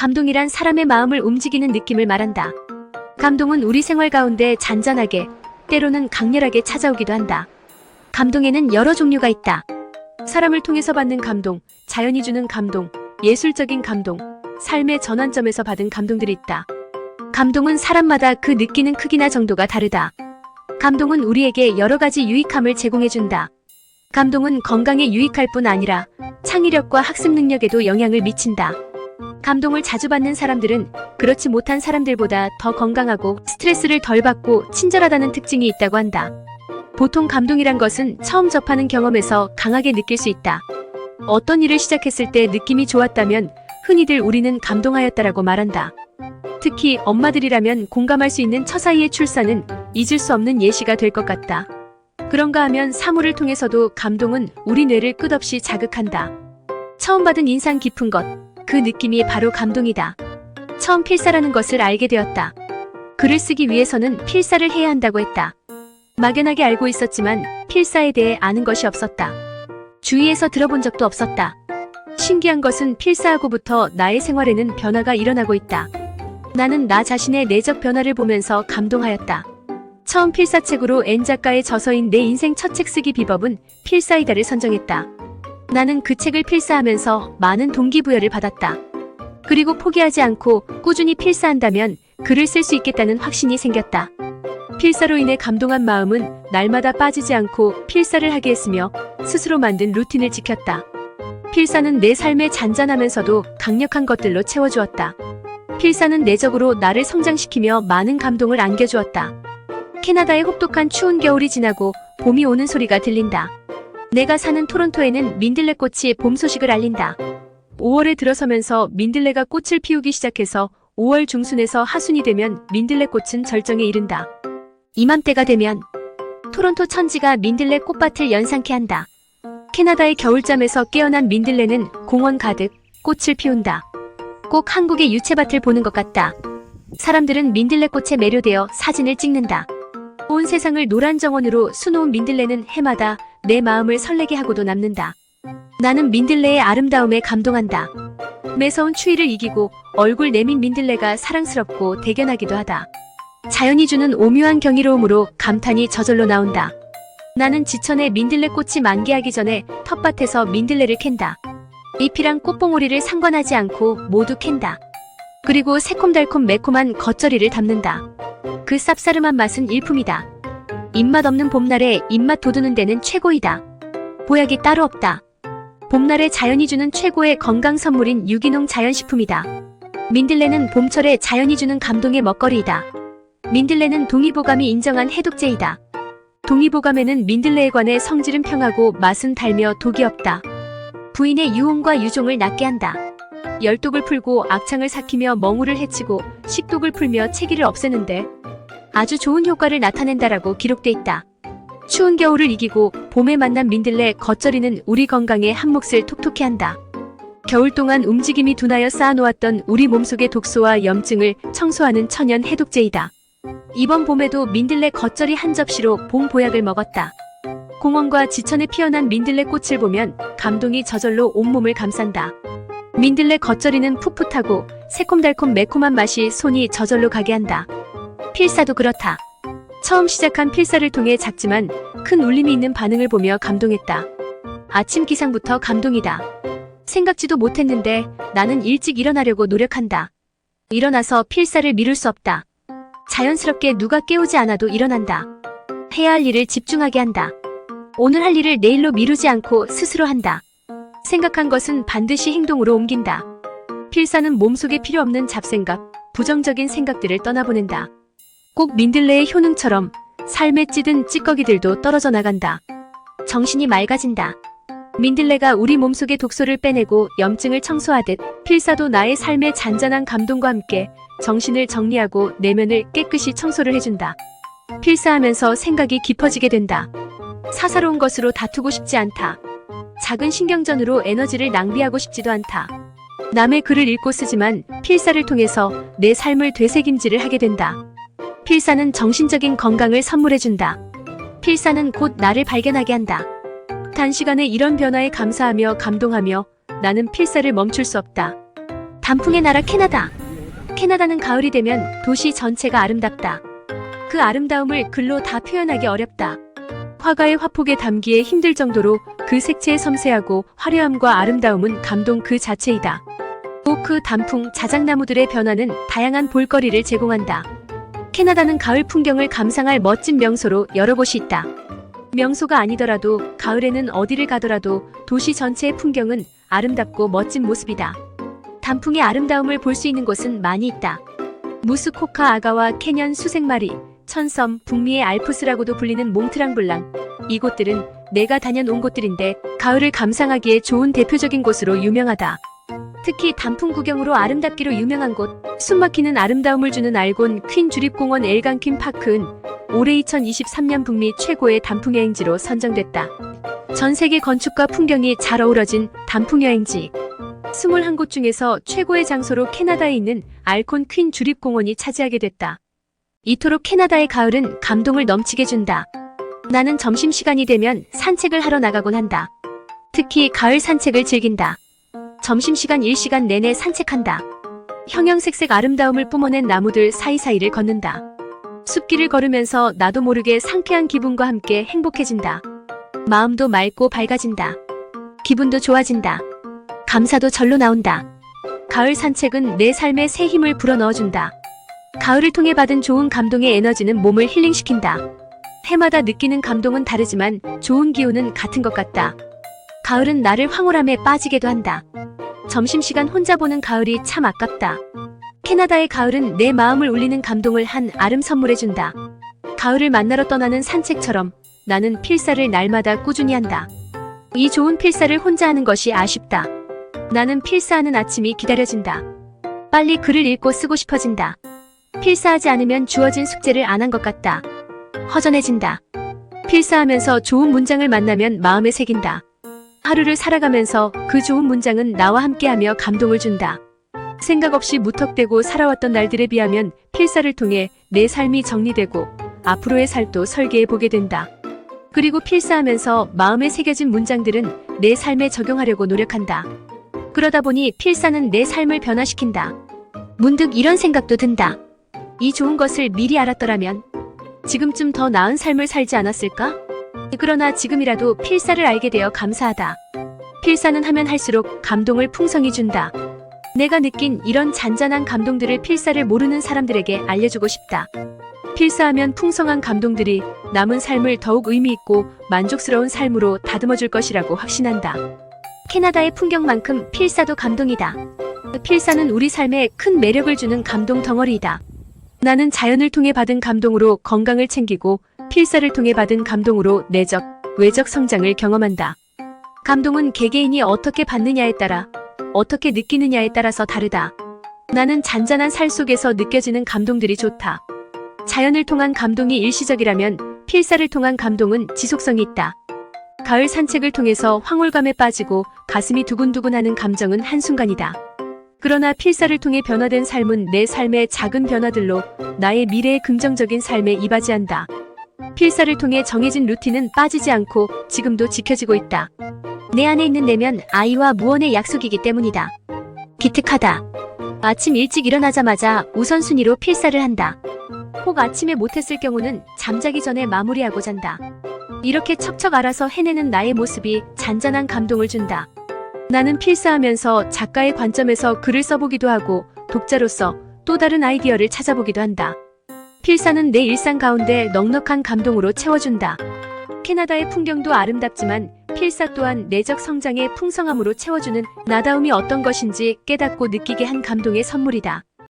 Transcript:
감동이란 사람의 마음을 움직이는 느낌을 말한다. 감동은 우리 생활 가운데 잔잔하게, 때로는 강렬하게 찾아오기도 한다. 감동에는 여러 종류가 있다. 사람을 통해서 받는 감동, 자연이 주는 감동, 예술적인 감동, 삶의 전환점에서 받은 감동들이 있다. 감동은 사람마다 그 느끼는 크기나 정도가 다르다. 감동은 우리에게 여러 가지 유익함을 제공해준다. 감동은 건강에 유익할 뿐 아니라 창의력과 학습 능력에도 영향을 미친다. 감동을 자주 받는 사람들은 그렇지 못한 사람들보다 더 건강하고 스트레스를 덜 받고 친절하다는 특징이 있다고 한다. 보통 감동이란 것은 처음 접하는 경험에서 강하게 느낄 수 있다. 어떤 일을 시작했을 때 느낌이 좋았다면 흔히들 우리는 감동하였다라고 말한다. 특히 엄마들이라면 공감할 수 있는 처사이의 출산은 잊을 수 없는 예시가 될 것 같다. 그런가 하면 사물을 통해서도 감동은 우리 뇌를 끝없이 자극한다. 처음 받은 인상 깊은 것, 그 느낌이 바로 감동이다. 처음 필사라는 것을 알게 되었다. 글을 쓰기 위해서는 필사를 해야 한다고 했다. 막연하게 알고 있었지만 필사에 대해 아는 것이 없었다. 주위에서 들어본 적도 없었다. 신기한 것은 필사하고부터 나의 생활에는 변화가 일어나고 있다. 나는 나 자신의 내적 변화를 보면서 감동하였다. 처음 필사책으로 N 작가의 저서인 내 인생 첫 책 쓰기 비법은 필사이다를 선정했다. 나는 그 책을 필사하면서 많은 동기부여를 받았다. 그리고 포기하지 않고 꾸준히 필사한다면 글을 쓸 수 있겠다는 확신이 생겼다. 필사로 인해 감동한 마음은 날마다 빠지지 않고 필사를 하게 했으며 스스로 만든 루틴을 지켰다. 필사는 내 삶에 잔잔하면서도 강력한 것들로 채워주었다. 필사는 내적으로 나를 성장시키며 많은 감동을 안겨주었다. 캐나다의 혹독한 추운 겨울이 지나고 봄이 오는 소리가 들린다. 내가 사는 토론토에는 민들레 꽃이 봄 소식을 알린다. 5월에 들어서면서 민들레가 꽃을 피우기 시작해서 5월 중순에서 하순이 되면 민들레 꽃은 절정에 이른다. 이맘때가 되면 토론토 천지가 민들레 꽃밭을 연상케 한다. 캐나다의 겨울잠에서 깨어난 민들레는 공원 가득 꽃을 피운다. 꼭 한국의 유채밭을 보는 것 같다. 사람들은 민들레 꽃에 매료되어 사진을 찍는다. 온 세상을 노란 정원으로 수놓은 민들레는 해마다 내 마음을 설레게 하고도 남는다. 나는 민들레의 아름다움에 감동한다. 매서운 추위를 이기고 얼굴 내민 민들레가 사랑스럽고 대견하기도 하다. 자연이 주는 오묘한 경이로움으로 감탄이 저절로 나온다. 나는 지천에 민들레 꽃이 만개하기 전에 텃밭에서 민들레를 캔다. 잎이랑 꽃봉오리를 상관하지 않고 모두 캔다. 그리고 새콤달콤 매콤한 겉절이를 담는다. 그 쌉싸름한 맛은 일품이다. 입맛 없는 봄날에 입맛 돋우는 데는 최고이다. 보약이 따로 없다. 봄날에 자연이 주는 최고의 건강 선물인 유기농 자연식품이다. 민들레는 봄철에 자연이 주는 감동의 먹거리이다. 민들레는 동의보감이 인정한 해독제이다. 동의보감에는 민들레에 관해 성질은 평하고 맛은 달며 독이 없다. 부인의 유홍과 유종을 낫게 한다. 열독을 풀고 악창을 삭히며 멍울을 해치고 식독을 풀며 체기를 없애는데 아주 좋은 효과를 나타낸다라고 기록돼 있다. 추운 겨울을 이기고 봄에 만난 민들레 겉절이는 우리 건강에 한 몫을 톡톡히 한다. 겨울 동안 움직임이 둔하여 쌓아놓았던 우리 몸속의 독소와 염증을 청소하는 천연 해독제이다. 이번 봄에도 민들레 겉절이 한 접시로 봄 보약을 먹었다. 공원과 지천에 피어난 민들레 꽃을 보면 감동이 저절로 온몸을 감싼다. 민들레 겉절이는 풋풋하고 새콤달콤 매콤한 맛이 손이 저절로 가게 한다. 필사도 그렇다. 처음 시작한 필사를 통해 작지만 큰 울림이 있는 반응을 보며 감동했다. 아침 기상부터 감동이다. 생각지도 못했는데 나는 일찍 일어나려고 노력한다. 일어나서 필사를 미룰 수 없다. 자연스럽게 누가 깨우지 않아도 일어난다. 해야 할 일을 집중하게 한다. 오늘 할 일을 내일로 미루지 않고 스스로 한다. 생각한 것은 반드시 행동으로 옮긴다. 필사는 몸속에 필요 없는 잡생각, 부정적인 생각들을 떠나보낸다. 꼭 민들레의 효능처럼 삶에 찌든 찌꺼기들도 떨어져 나간다. 정신이 맑아진다. 민들레가 우리 몸속의 독소를 빼내고 염증을 청소하듯 필사도 나의 삶의 잔잔한 감동과 함께 정신을 정리하고 내면을 깨끗이 청소를 해준다. 필사하면서 생각이 깊어지게 된다. 사사로운 것으로 다투고 싶지 않다. 작은 신경전으로 에너지를 낭비하고 싶지도 않다. 남의 글을 읽고 쓰지만 필사를 통해서 내 삶을 되새김질을 하게 된다. 필사는 정신적인 건강을 선물해준다. 필사는 곧 나를 발견하게 한다. 단시간에 이런 변화에 감사하며 감동하며 나는 필사를 멈출 수 없다. 단풍의 나라 캐나다. 캐나다는 가을이 되면 도시 전체가 아름답다. 그 아름다움을 글로 다 표현하기 어렵다. 화가의 화폭에 담기에 힘들 정도로 그 색채의 섬세하고 화려함과 아름다움은 감동 그 자체이다. 오크, 단풍, 자작나무들의 변화는 다양한 볼거리를 제공한다. 캐나다는 가을 풍경을 감상할 멋진 명소로 여러 곳이 있다. 명소가 아니더라도 가을에는 어디를 가더라도 도시 전체의 풍경은 아름답고 멋진 모습이다. 단풍의 아름다움을 볼 수 있는 곳은 많이 있다. 무스코카 아가와 캐년 수색마리, 천섬, 북미의 알프스라고도 불리는 몽트랑블랑. 이곳들은 내가 다녀온 곳들인데 가을을 감상하기에 좋은 대표적인 곳으로 유명하다. 특히 단풍 구경으로 아름답기로 유명한 곳, 숨막히는 아름다움을 주는 알곤 퀸 주립공원 엘강퀸 파크는 올해 2023년 북미 최고의 단풍 여행지로 선정됐다. 전 세계 건축과 풍경이 잘 어우러진 단풍 여행지. 21곳 중에서 최고의 장소로 캐나다에 있는 알콘 퀸 주립공원이 차지하게 됐다. 이토록 캐나다의 가을은 감동을 넘치게 준다. 나는 점심시간이 되면 산책을 하러 나가곤 한다. 특히 가을 산책을 즐긴다. 점심시간 1시간 내내 산책한다. 형형색색 아름다움을 뿜어낸 나무들 사이사이를 걷는다. 숲길을 걸으면서 나도 모르게 상쾌한 기분과 함께 행복해진다. 마음도 맑고 밝아진다. 기분도 좋아진다. 감사도 절로 나온다. 가을 산책은 내 삶에 새 힘을 불어넣어준다. 가을을 통해 받은 좋은 감동의 에너지는 몸을 힐링시킨다. 해마다 느끼는 감동은 다르지만 좋은 기운은 같은 것 같다. 가을은 나를 황홀함에 빠지게도 한다. 점심시간 혼자 보는 가을이 참 아깝다. 캐나다의 가을은 내 마음을 울리는 감동을 한 아름 선물해준다. 가을을 만나러 떠나는 산책처럼 나는 필사를 날마다 꾸준히 한다. 이 좋은 필사를 혼자 하는 것이 아쉽다. 나는 필사하는 아침이 기다려진다. 빨리 글을 읽고 쓰고 싶어진다. 필사하지 않으면 주어진 숙제를 안 한 것 같다. 허전해진다. 필사하면서 좋은 문장을 만나면 마음에 새긴다. 하루를 살아가면서 그 좋은 문장은 나와 함께하며 감동을 준다. 생각 없이 무턱대고 살아왔던 날들에 비하면 필사를 통해 내 삶이 정리되고 앞으로의 살도 설계해 보게 된다. 그리고 필사하면서 마음에 새겨진 문장들은 내 삶에 적용하려고 노력한다. 그러다 보니 필사는 내 삶을 변화시킨다. 문득 이런 생각도 든다. 이 좋은 것을 미리 알았더라면 지금쯤 더 나은 삶을 살지 않았을까? 그러나 지금이라도 필사를 알게 되어 감사하다. 필사는 하면 할수록 감동을 풍성히 준다. 내가 느낀 이런 잔잔한 감동들을 필사를 모르는 사람들에게 알려주고 싶다. 필사하면 풍성한 감동들이 남은 삶을 더욱 의미 있고 만족스러운 삶으로 다듬어 줄 것이라고 확신한다. 캐나다의 풍경만큼 필사도 감동이다. 필사는 우리 삶에 큰 매력을 주는 감동 덩어리이다. 나는 자연을 통해 받은 감동으로 건강을 챙기고 필사를 통해 받은 감동으로 내적, 외적 성장을 경험한다. 감동은 개개인이 어떻게 받느냐에 따라, 어떻게 느끼느냐에 따라서 다르다. 나는 잔잔한 살 속에서 느껴지는 감동들이 좋다. 자연을 통한 감동이 일시적이라면 필사를 통한 감동은 지속성이 있다. 가을 산책을 통해서 황홀감에 빠지고 가슴이 두근두근하는 감정은 한순간이다. 그러나 필사를 통해 변화된 삶은 내 삶의 작은 변화들로 나의 미래의 긍정적인 삶에 이바지한다. 필사를 통해 정해진 루틴은 빠지지 않고 지금도 지켜지고 있다. 내 안에 있는 내면 아이와 무언의 약속이기 때문이다. 기특하다. 아침 일찍 일어나자마자 우선순위로 필사를 한다. 혹 아침에 못했을 경우는 잠자기 전에 마무리하고 잔다. 이렇게 척척 알아서 해내는 나의 모습이 잔잔한 감동을 준다. 나는 필사하면서 작가의 관점에서 글을 써보기도 하고 독자로서 또 다른 아이디어를 찾아보기도 한다. 필사는 내 일상 가운데 넉넉한 감동으로 채워준다. 캐나다의 풍경도 아름답지만 필사 또한 내적 성장의 풍성함으로 채워주는 나다움이 어떤 것인지 깨닫고 느끼게 한 감동의 선물이다.